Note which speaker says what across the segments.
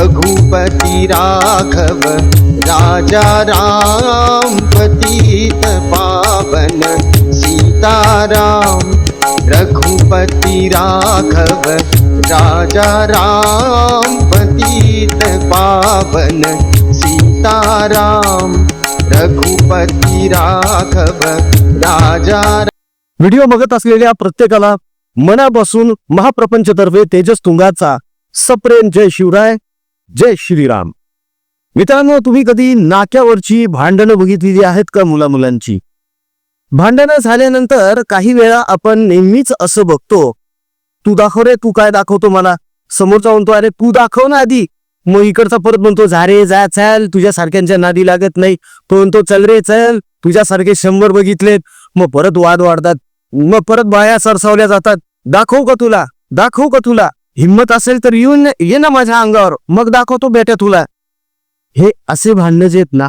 Speaker 1: रघुपती राघव राजा राम पतित पावन सीताराम रघुपति राघव राजा राम पतित पावन सीताराम रघुपति राघव राजा
Speaker 2: व्हिडिओ बघत असलेल्या प्रत्येकाला मनापासून महाप्रपंचतर्फे तेजस तुंगाचा सप्रेम जय शिवराय. जय श्रीराम. मित्रांनो तुम्ही कधी नाक्यावरची भांडणं बघितलेली आहेत का मुला मुलांची भांडणं झाल्यानंतर काही वेळा आपण नेहमीच असं बघतो तू दाखव रे तू काय दाखवतो मला? समोरचा म्हणतो अरे तू दाखव ना आधी. मग इकडचा परत म्हणतो जा रे जा चल तुझ्या सारख्यांच्या नादी लागत नाही. तो म्हणतो चल रे चल तुझ्यासारखे शंभर बघितलेत. मग परत वाद वाढतात मग परत बाया सरसावल्या जातात दाखवू का तुला? दाखवू का तुला? हिंमत असेल तर येऊन ये ना माझ्या अंगावर. मग दाखवतो बेट्या तुला. हे असे भांडणं जे आहेत ना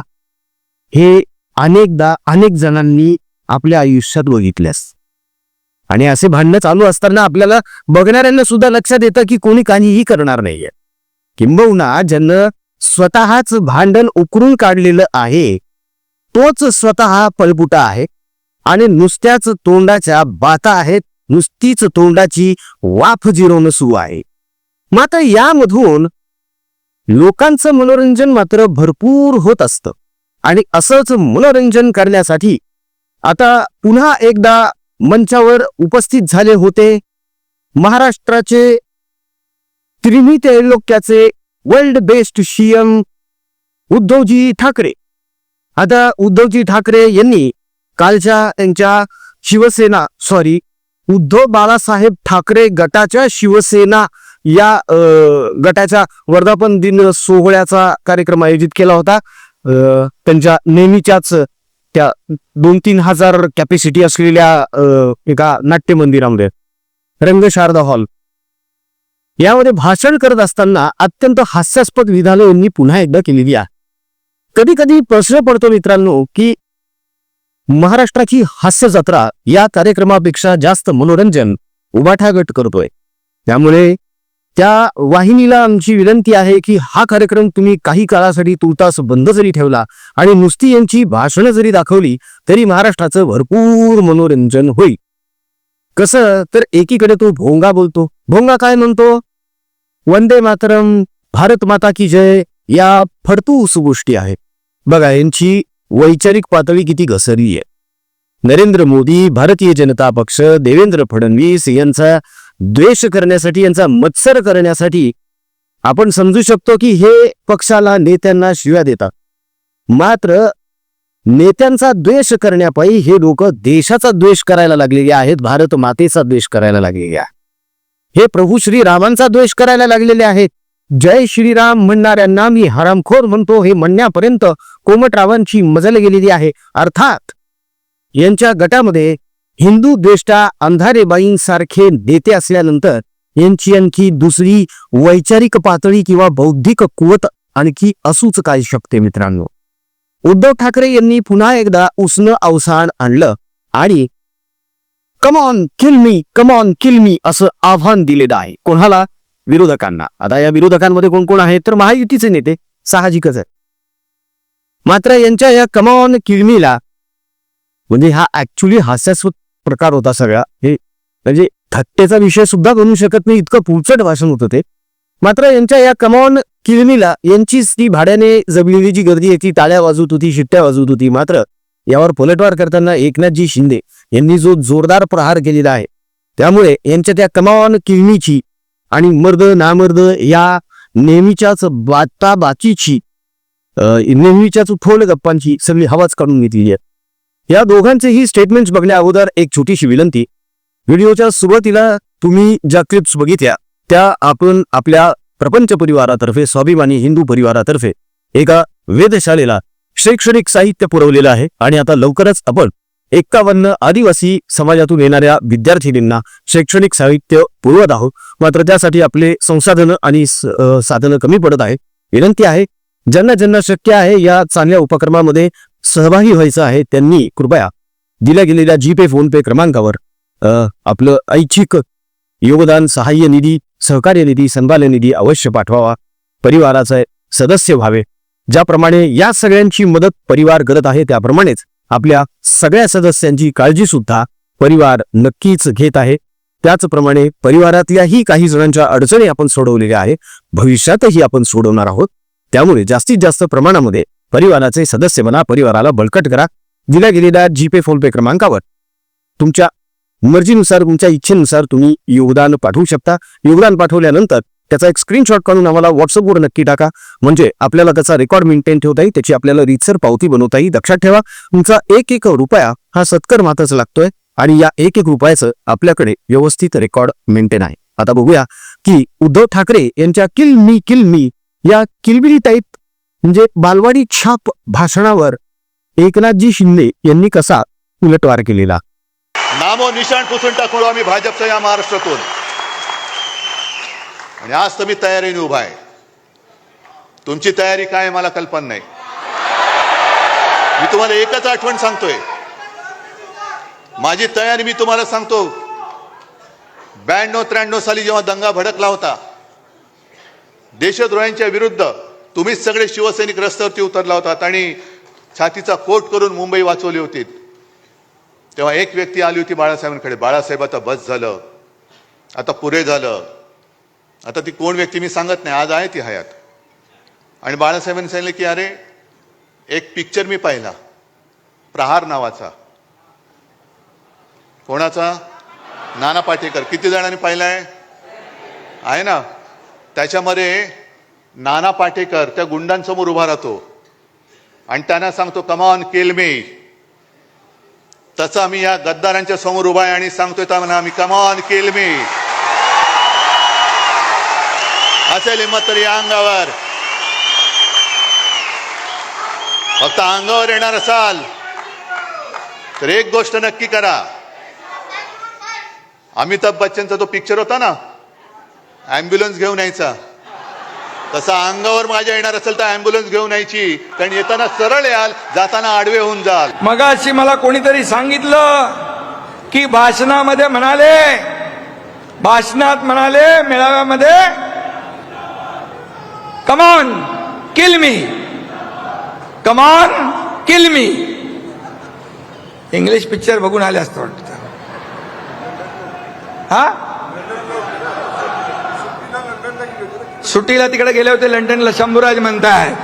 Speaker 2: हे अनेकदा अनेक जणांनी आपल्या आयुष्यात बघितल्यास आणि असे भांडणं चालू असताना आपल्याला बघणाऱ्यांना सुद्धा लक्षात येतं की कोणी काहीही करणार नाहीये. किंबहुना ज्यांना स्वतःच भांडण उकरून काढलेलं आहे तोच स्वतः पळपुटा आहे आणि नुसत्याच तोंडाच्या बाता आहेत नुसतीच तोंडाची वाफ जिरवणं सुरू आहे. मात्र यामधून लोकांचं मनोरंजन मात्र भरपूर होत असतं. आणि असंच मनोरंजन करण्यासाठी आता पुन्हा एकदा मंचावर उपस्थित झाले होते महाराष्ट्राचे त्रिमी त्रैलोक्याचे world best CM Uddhavji Thackeray. आता उद्धवजी ठाकरे यांनी कालच्या त्यांच्या शिवसेना सॉरी उद्धव बाळासाहेब ठाकरे गटाच्या शिवसेना या गटाच्या वर्धापन दिन सोहळ्याचा कार्यक्रम आयोजित केला होता. त्यांच्या नेहमीच्याच त्या दोन तीन हजार कॅपॅसिटी असलेल्या एका नाट्य मंदिरामध्ये रंगशारदा हॉल. यामध्ये भाषण करत असताना अत्यंत हास्यास्पद विधानं यांनी पुन्हा एकदा केलेली आहे. कधी कधी प्रश्न पडतो मित्रांनो की महाराष्ट्राची हास्य जत्रा या कार्यक्रमापेक्षा जास्त मनोरंजन उबाठा गट करतोय. त्यामुळे त्या वाहिनीला आमची विनंती आहे की हा कार्यक्रम तुम्ही काही काळासाठी तुर्तास बंद जरी ठेवला आणि नुसती यांची भाषणं जरी दाखवली तरी महाराष्ट्राचं भरपूर मनोरंजन होईल. कसं? तर एकीकडे तो भोंगा बोलतो. भोंगा काय म्हणतो? वंदे मातरम भारत माता की जय या फडतूस गोष्टी आहेत. बघा यांची वैचारिक पातळी किती घसरली आहे नरेंद्र मोदी भारतीय जनता पक्ष देवेंद्र फडणवीस यांचा द्वेष करण्यासाठी यांचा मत्सर करण्यासाठी आपण समजू शकतो की हे पक्षाला नेत्यांना शिव्या देतात. मात्र नेत्यांचा द्वेष करण्यापायी हे लोक देशाचा द्वेष करायला लागलेले आहेत भारत मातेचा द्वेष करायला लागलेले आहे. हे प्रभू श्रीरामांचा द्वेष करायला लागलेले आहेत. जय श्रीराम म्हणणाऱ्यांना मी हरामखोर म्हणतो हे म्हणण्यापर्यंत कोमटरावांची मजल गेलेली आहे. अर्थात यांच्या गटामध्ये हिंदू द्वेष्टा अंधारेबाईंसारखे नेते असल्यानंतर यांची आणखी दुसरी वैचारिक पातळी किंवा बौद्धिक कुवत आणखी असूच काय शकते मित्रांनो? उद्धव ठाकरे यांनी पुन्हा एकदा उष्ण अवसान आणलं आणि come on kill me come on kill मी असं आव्हान दिलेलं आहे. कोणाला? विरोधकांना. आता या विरोधकांमध्ये कोण कोण आहे तर महायुतीचे नेते. साहजिकच आहे. मात्र यांच्या या कमॉन किरमीला म्हणजे हा ऍक्च्युली हास्यास्पद प्रकार होता सगळा. हे म्हणजे थट्टेचा विषय सुद्धा बनू शकत नाही इतकं पुचट भाषण होतं ते. मात्र यांच्या या कमॉन किरणीला यांचीच ती भाड्याने जमलेली जी गर्दी आहे ती टाळ्या वाजवत होती शिट्ट्या वाजवत होती. मात्र यावर पलटवार करताना एकनाथजी शिंदे यांनी जो जोरदार प्रहार केलेला आहे त्यामुळे यांच्या त्या कमॉन किरणीची आणि मर्द नामर्द या नेहमीच्याच बाताबाचीची बाचीची नेहमीच्याच गप्पांची सगळी हवाच काढून घेतली आहे. या दोघांचेही स्टेटमेंट्स बघण्या अगोदर एक छोटीशी विनंती. व्हिडिओच्या सुरुवातीला तुम्ही ज्या क्लिप्स बघितल्या त्या आपण आपल्या प्रपंच परिवारातर्फे स्वाभिमानी हिंदू परिवारातर्फे एका वेधशाळेला शैक्षणिक साहित्य पुरवलेलं आहे आणि आता लवकरच आपण एक्कावन्न आदिवासी समाजातून येणाऱ्या विद्यार्थिनींना शैक्षणिक साहित्य पुरवत आहोत. मात्र त्यासाठी आपले संसाधनं आणि साधनं कमी पडत आहे विनंती आहे ज्यांना ज्यांना शक्य आहे या चांगल्या उपक्रमामध्ये सहभागी व्हायचं आहे त्यांनी कृपया दिल्या गेलेल्या जीपे फोन पे क्रमांकावर आपलं ऐच्छिक योगदान सहाय्य निधी सहकार्य निधी संभाल्य निधी अवश्य पाठवावा परिवाराचे सदस्य व्हावे. ज्याप्रमाणे या सगळ्यांची मदत परिवार करत आहे त्याप्रमाणेच आपल्या सगळ्या सदस्यांची काळजी सुद्धा परिवार नक्कीच घेत आहे. त्याचप्रमाणे परिवारातल्याही काही जणांच्या अडचणी आपण सोडवलेल्या आहे भविष्यातही आपण सोडवणार आहोत. त्यामुळे जास्तीत जास्त प्रमाणामध्ये परिवाराचे सदस्य म्हणा परिवाराला बळकट करा. दिल्या गेलेल्या जीपे फोनपे क्रमांकावर तुमच्या मर्जीनुसार तुमच्या इच्छेनुसार तुम्ही योगदान पाठवू शकता. योगदान पाठवल्यानंतर त्याचा एक स्क्रीनशॉट काढून आम्हाला व्हॉट्सअपवर नक्की टाका. म्हणजे आपल्याला त्याचा रेकॉर्ड मेंटेन ठेवता येईल त्याची आपल्याला रीतसर पावती बनवता येईल लक्षात ठेवा. तुमचा एक एक रुपया हा सत्कर माताच लागतोय आणि या एक एक रुपयाचं आपल्याकडे व्यवस्थित रेकॉर्ड मेंटेन आहे. आता बघूया की उद्धव ठाकरे यांच्या किल मी किल मी या किलबिली टाईप म्हणजे बालवाडी छाप भाषणावर एकनाथजी शिंदे यांनी कसा उलटवार केलेला?
Speaker 3: नामो निशाण पुसून टाकू आम्ही भाजपचा या महाराष्ट्रातून. आणि आज तर मी तयारीने उभा आहे. तुमची तयारी काय मला कल्पना नाही. मी तुम्हाला एकच आठवण सांगतोय. माझी तयारी मी तुम्हाला सांगतो. ब्याण्णव त्र्याण्णव साली जेव्हा दंगा भडकला होता देशद्रोह्यांच्या विरुद्ध तुम्हीच सगळे शिवसैनिक रस्त्यावरती उतरला होतात आणि छातीचा कोट करून मुंबई वाचवली होती. तेव्हा एक व्यक्ती आली होती बाळासाहेबांकडे. बाळासाहेब आता बस झालं. आता पुरे झालं. आता ती कोण व्यक्ती मी सांगत नाही. आज आहे ती हयात. आणि बाळासाहेबांनी सांगितलं की अरे एक पिक्चर मी पाहिला. प्रहार नावाचा. कोणाचा? नाना पाटेकर. किती जणांनी पाहिलाय? आहे ना? त्याच्यामध्ये नाना पाटेकर त्या गुंडांसमोर उभा राहतो. आणि त्यांना सांगतो कमान केलमे तसं आम्ही या गद्दारांच्या समोर उभा आहे आणि सांगतोय त्यांना आम्ही कमान केलमे असेल हिंमत तर या अंगावर. फक्त अंगावर येणार असाल तर एक गोष्ट नक्की करा. अमिताभ बच्चनचा तो पिक्चर होता ना ॲम्ब्युलन्स घेऊन यायचा. तसा अंगावर माझ्या येणार असेल तर अँब्युलन्स घेऊन यायची. कारण येताना सरळ याल जाताना आडवे होऊन जाल.
Speaker 4: मगाशी मला कोणीतरी सांगितलं की भाषणामध्ये म्हणाले भाषणात म्हणाले मेळाव्यामध्ये come on kill me come on kill me English picture बघून आले असतं वाटतं. हा? सुट्टीला तिकडे गेले होते लंडनला शंभूराज म्हणतायत.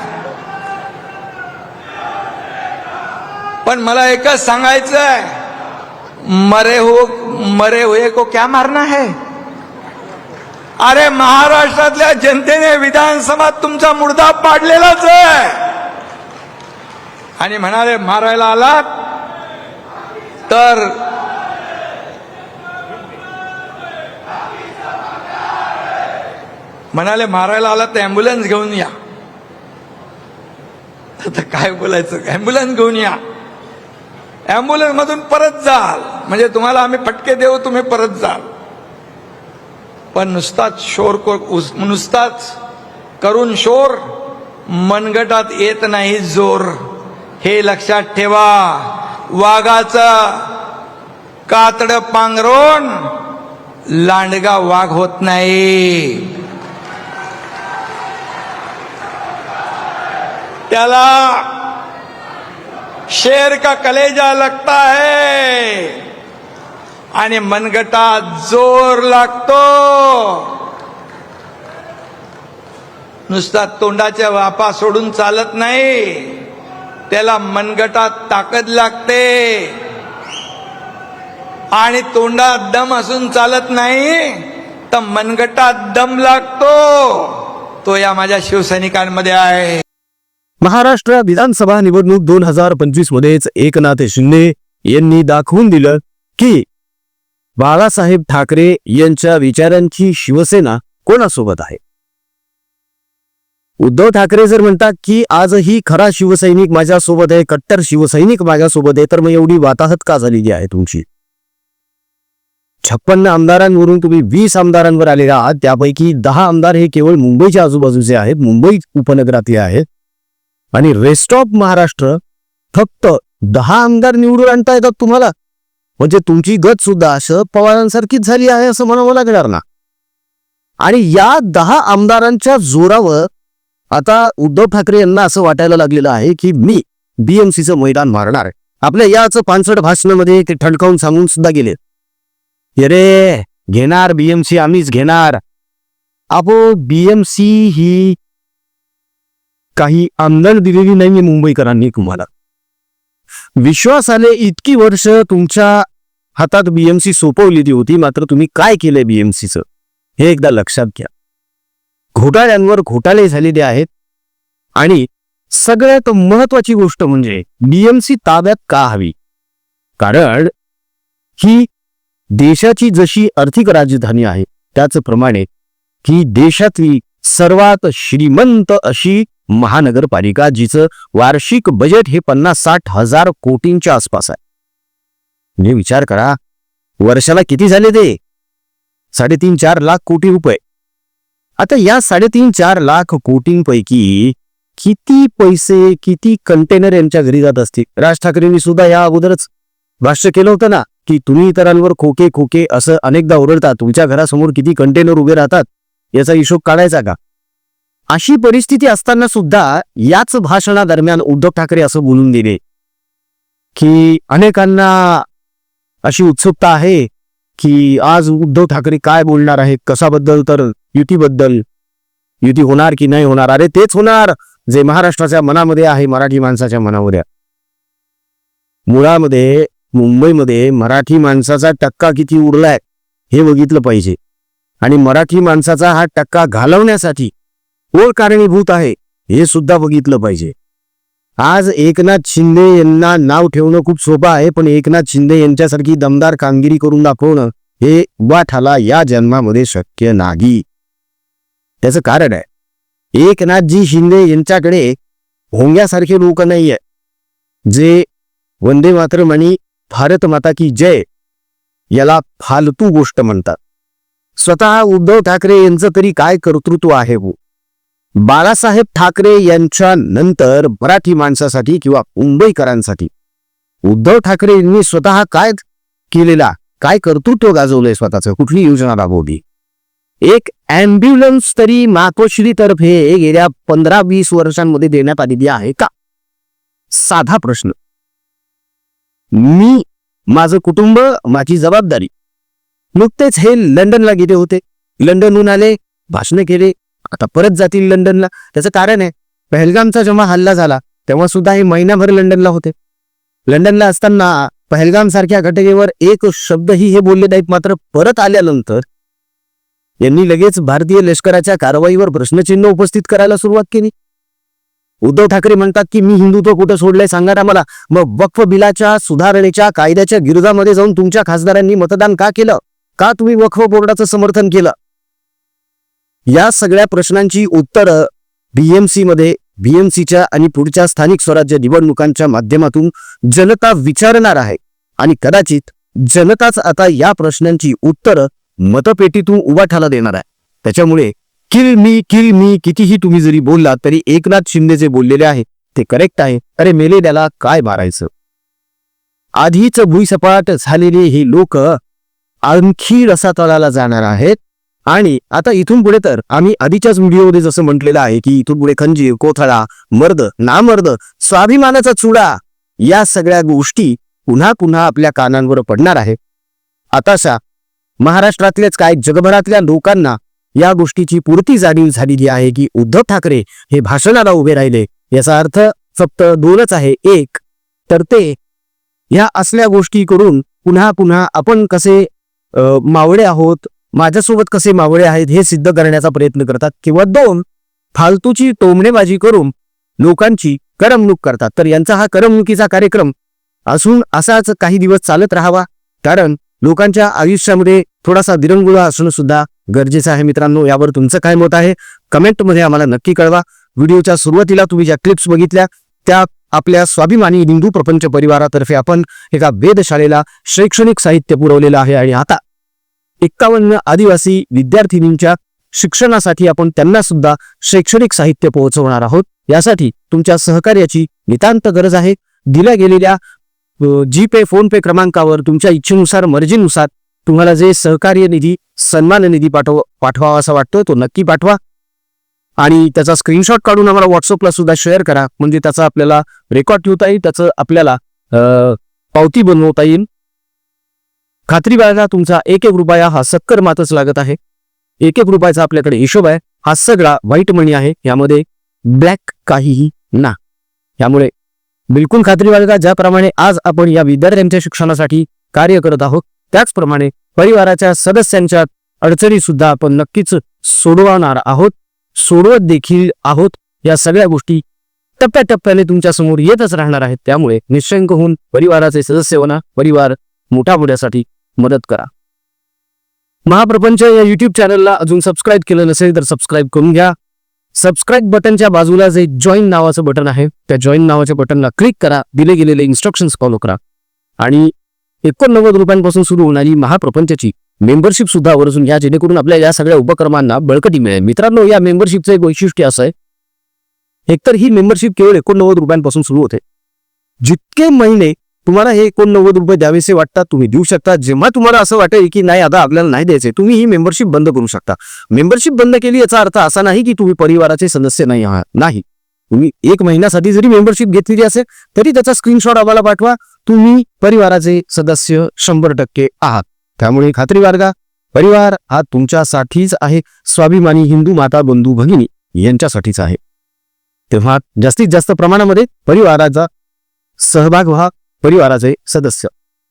Speaker 4: पण मला एकच सांगायचंय मरे हो मरे हुए को क्या मारना है? अरे महाराष्ट्रातल्या जनतेने विधानसभात तुमचा मुर्दा पाडलेलाच आहे. आणि म्हणाले मारायला आलात? तर म्हणाले मारायला आला तर ॲम्ब्युलन्स घेऊन या. आता काय बोलायचं? ॲम्ब्युलन्स घेऊन या. ॲम्ब्युलन्स मधून परत जाल. म्हणजे तुम्हाला आम्ही फटके देऊ तुम्ही परत जाल. पण नुसताच शोर को- नुसताच करून शोर मनगटात येत नाही जोर. हे लक्षात ठेवा. वाघाचं कातड पांघरून लांडगा वाघ होत नाही. त्याला शेर का कलेजा लगता है आणि मनगटात जोर लागतो. नुसता तोंडाच्या वापा सोडून चालत नाही. त्याला मनगटात ताकद लागते. आणि तोंडात दम असून चालत नाही तर मनगटात दम लागतो. तो या माझ्या शिवसैनिकांमध्ये आहे.
Speaker 2: महाराष्ट्र विधानसभा निवडणूक दोन हजार पंचवीस मध्येच एकनाथ शिंदे यांनी दाखवून दिलं की बाळासाहेब ठाकरे यांच्या विचारांची शिवसेना कोणासोबत आहे? उद्धव ठाकरे जर म्हणतात की आजही खरा शिवसैनिक माझ्यासोबत आहे कट्टर शिवसैनिक माझ्यासोबत आहे तर मग एवढी वाताहत का झालेली आहे तुमची? छप्पन्न आमदारांवरून तुम्ही वीस आमदारांवर आलेला आहात त्यापैकी दहा आमदार हे केवळ मुंबईच्या आजूबाजूचे आहेत मुंबई उपनगरातले आहेत. आणि रेस्ट ऑफ महाराष्ट्र फक्त दहा आमदार निवडून आणता येतात तुम्हाला. म्हणजे तुमची गत सुद्धा शरद पवारांसारखीच झाली आहे असं म्हणावं लागणार ना. आणि या दहा आमदारांच्या जोरावर आता उद्धव ठाकरे यांना असं वाटायला लागलेलं आहे की मी बीएमसीचं मैदान मारणार आहे. आपल्या याच पानसट भाषणामध्ये ते ठणकावून सांगून सुद्धा गेले. अरे घेणार बीएमसी आम्हीच घेणार. आपो बीएमसी ही काही आमदार दिलेली नाहीये मुंबईकरांनी तुम्हाला. विश्वासाने इतकी वर्ष तुमच्या हातात बीएमसी सोपवलेली होती मात्र तुम्ही काय केलंय बीएमसीचं हे एकदा लक्षात घ्या. घोटाळ्यांवर घोटाळे झालेले आहेत. आणि सगळ्यात महत्वाची गोष्ट म्हणजे बीएमसी ताब्यात का हवी? कारण ही देशाची जशी आर्थिक राजधानी आहे त्याचप्रमाणे ही देशातली सर्वात श्रीमंत अशी महानगरपालिका जिचं वार्षिक बजेट हे पन्नास साठ हजार कोटींच्या आसपास आहे. म्हणजे विचार करा वर्षाला किती झाले ते? साडेतीन चार लाख कोटी रुपये. आता या साडेतीन चार लाख कोटींपैकी किती पैसे किती कंटेनर यांच्या घरी जात असतील? राज ठाकरेंनी सुद्धा या अगोदरच भाष्य केलं होतं ना की तुम्ही इतरांवर खोके खोके असं अनेकदा ओरडता तुमच्या घरासमोर किती कंटेनर उभे राहतात याचा हिशोब काढायचा का? अशी परिस्थिती असताना सुद्धा याच भाषणादरम्यान उद्धव ठाकरे असं बोलून दिले की अनेकांना अशी उत्सुकता आहे की आज उद्धव ठाकरे काय बोलणार आहेत कशाबद्दल तर युतीबद्दल युती होणार की नाही होणार? अरे तेच होणार जे महाराष्ट्राच्या मनामध्ये आहे मराठी माणसाच्या मनामध्ये. मुळामध्ये मुंबईमध्ये मराठी माणसाचा टक्का किती उरलाय हे बघितलं पाहिजे. आणि मराठी माणसाचा हा टक्का घालवण्यासाठी कोण कारणीभूत आहे हे सुद्धा बघितलं पाहिजे. आज एकनाथ शिंदे यांना नाव ठेवणं खूप सोपं आहे पण एकनाथ शिंदे यांच्यासारखी दमदार कामगिरी करून दाखवणं हे उबाठाला या जन्मामध्ये शक्य नाही. त्याचं कारण आहे एकनाथजी शिंदे यांच्याकडे भोंग्यासारखे लोक नाहीये. जे वंदे मातरम आणि भारत माता की जय याला फालतू गोष्ट म्हणतात. स्वतः उद्धव ठाकरे यांचं तरी काय कर्तृत्व आहे वो बाळासाहेब ठाकरे यांच्या नंतर मराठी माणसासाठी किंवा मुंबईकरांसाठी. उद्धव ठाकरे यांनी स्वतः काय केलेला काय कर्तृत्व गाजवलंय स्वतःचं? कुठली योजना राबवली? एक अँब्युलन्स तरी मातोश्री तर्फे गेल्या पंधरा वीस वर्षांमध्ये देण्यात आलेली आहे का? साधा प्रश्न. मी माझं कुटुंब माझी जबाबदारी. नुकतेच हे लंडनला गेले होते. लंडनहून आले भाषण केले आता परत जातील लंडनला. त्याचं कारण आहे पहलगामचा जेव्हा हल्ला झाला तेव्हा सुद्धा हे महिनाभर लंडनला होते. लंडनला असताना पहलगाम सारख्या घटनेवर एक शब्दही हे बोलले नाहीत मात्र परत आल्यानंतर यांनी लगेच भारतीय लष्कराच्या कारवाईवर प्रश्नचिन्ह उपस्थित करायला सुरुवात केली. उद्धव ठाकरे म्हणतात की मी हिंदुत्व कुठं सोडलंय सांगा ना मला मग वक्फ बिलाच्या सुधारणेच्या कायद्याच्या विरोधामध्ये जाऊन तुमच्या खासदारांनी मतदान का केलं? का तुम्ही वक्फ बोर्डाचं समर्थन केलं? या सगळ्या प्रश्नांची उत्तरं बीएमसीमध्ये बीएमसीच्या आणि पुढच्या स्थानिक स्वराज्य निवडणुकांच्या माध्यमातून जनता विचारणार आहे. आणि कदाचित जनताच आता या प्रश्नांची उत्तरं मतपेटीतून उभाठाला देणार आहे. त्याच्यामुळे किल मी किल मी कितीही तुम्ही जरी बोललात तरी एकनाथ शिंदे जे बोललेले आहे. ते करेक्ट आहे. अरे मेलेल्याला काय मारायचं? आधीच भुईसपाट झालेले हे लोक आणखी रसातळाला जाणार आहेत. आणि आता इथून पुढे तर आम्ही आधीच्याच व्हिडिओमध्ये जसं म्हटलेलं आहे की इथून पुढे खंजीर कोथळा मर्द नामर्द स्वाभिमानाचा चुडा या सगळ्या गोष्टी पुन्हा पुन्हा आपल्या कानांवर पडणार आहे. आताशा महाराष्ट्रातलेच काय जगभरातल्या लोकांना या गोष्टीची पूर्ती जाणीव झालेली आहे की उद्धव ठाकरे हे भाषणाला उभे राहिले. याचा अर्थ फक्त दोनच आहे. एक तर ते ह्या असल्या गोष्टी करून पुन्हा पुन्हा आपण कसे मावळे आहोत? माझ्यासोबत कसे मावळे आहेत हे सिद्ध करण्याचा प्रयत्न करतात किंवा दोन फालतूची टोमणेबाजी करून लोकांची करमणूक करतात. तर यांचा हा करमणुकीचा कार्यक्रम असून असाच काही दिवस चालत राहावा. कारण लोकांच्या आयुष्यामध्ये थोडासा दिरंगुळा असणं सुद्धा गरजेचं आहे मित्रांनो. यावर तुमचं काय मत आहे? कमेंटमध्ये आम्हाला नक्की कळवा. व्हिडिओच्या सुरुवातीला तुम्ही ज्या क्लिप्स बघितल्या त्या आपल्या स्वाभिमानी हिंदू प्रपंच परिवारातर्फे आपण एका वेधशाळेला शैक्षणिक साहित्य पुरवलेलं आहे आणि आता एक्कावन्न आदिवासी विद्यार्थिनींच्या शिक्षणासाठी आपण त्यांना सुद्धा शैक्षणिक साहित्य पोहोचवणार आहोत. यासाठी तुमच्या सहकार्याची नितांत गरज आहे. दिल्या गेलेल्या जी पे फोन पे क्रमांकावर तुमच्या इच्छेनुसार मर्जीनुसार तुम्हाला जे सहकार्य निधी सन्मान निधी पाठव पाठवावा असा वाटतो तो नक्की पाठवा. आणि त्याचा स्क्रीनशॉट काढून आम्हाला व्हॉट्सअपला सुद्धा शेअर करा. म्हणजे त्याचा आपल्याला रेकॉर्ड ठेवता येईल त्याचं आपल्याला पावती बनवता येईल. खात्री बाळगा तुमचा एक एक रुपया हा सक्कर मातच लागत आहे. एक एक रुपयाचा आपल्याकडे हिशोब आहे. हा सगळा व्हाईट मणी आहे. यामध्ये ब्लॅक काहीही ना. यामुळे बिलकुल खात्री बाळगा ज्याप्रमाणे आज आपण या विद्यार्थ्यांच्या शिक्षणासाठी कार्य करत आहोत त्याचप्रमाणे परिवाराच्या सदस्यांच्या अडचणी सुद्धा आपण नक्कीच सोडवणार आहोत. सोडवत देखील आहोत. या सगळ्या गोष्टी टप्प्याटप्प्याने तुमच्यासमोर येतच राहणार आहेत. त्यामुळे निश्चयंक होऊन परिवाराचे सदस्य होणार. परिवार मोठा होण्यासाठी मदत करा. महाप्रपंच या युट्यूब चॅनलला अजून सबस्क्राईब केलं नसेल तर सबस्क्राईब करून घ्या. सबस्क्राईब बटनच्या बाजूला जे जॉईन नावाचं बटन आहे त्या जॉईन नावाच्या बटनला क्लिक करा. दिले गेलेले इन्स्ट्रक्शन्स फॉलो करा. आणि एकोणनव्वद रुपयांपासून सुरू होणारी महाप्रपंचाची मेंबरशिप सुद्धा आवर्जून घ्या जेणेकरून आपल्या या सगळ्या उपक्रमांना बळकटी मिळेल. मित्रांनो या मेंबरशिपचं एक वैशिष्ट्य असं आहे. एकतर ही मेंबरशिप केवळ एकोणनव्वद रुपयांपासून सुरू होते. जितके महिने तुम्हाला हे एकोणनव्वद रुपये द्यावेसे वाटतात तुम्ही देऊ शकता. जेव्हा तुम्हाला असं वाटेल की नाही आता आपल्याला नाही द्यायचे तुम्ही ही मेंबरशिप बंद करू शकता. मेंबरशिप बंद केली याचा अर्थ असा नाही की तुम्ही परिवाराचे सदस्य नाही आहात. नाही. तुम्ही एक महिन्यासाठी जरी मेंबरशिप घेतलेली असेल तरी त्याचा स्क्रीनशॉट आम्हाला पाठवा. तुम्ही परिवाराचे सदस्य शंभर टक्के आहात. त्यामुळे खात्री बाळगा. परिवार हा तुमच्यासाठीच आहे. स्वाभिमानी हिंदू माता बंधू भगिनी यांच्यासाठीच आहे. तेव्हा जास्तीत जास्त प्रमाणामध्ये परिवाराचा सहभाग व्हा. परिवाराचे सदस्य.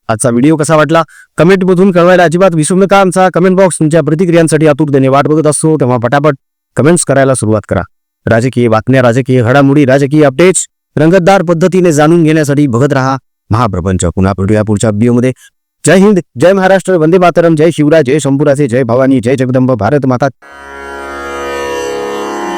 Speaker 2: आजचा व्हिडिओ कसा वाटला? कमेंट मधून कळवायला अजिबात विसरू नका आमचा. कमेंट बॉक्स तुमच्या प्रतिक्रियांसाठी आतुरतेने वाट बघत असतो तेव्हा पटापट कमेंट्स करायला सुरुवात करा. राजकीय बातम्या राजकीय घडामोडी राजकीय अपडेट्स रंगतदार पद्धतीने जाणून घेण्यासाठी बघत राहा महाप्रपंच. पुन्हा भेटूया पुढच्या व्हिडिओमध्ये. जय हिंद जय महाराष्ट्र वंदे मातरम जय शिवराय जय शंभुराजे जय भवानी जय जगदंब भारत माता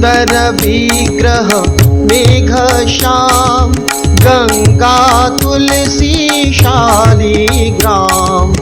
Speaker 1: सुंदर विग्रह मेघ श्याम गङ्गा तुलसी शालिग्राम।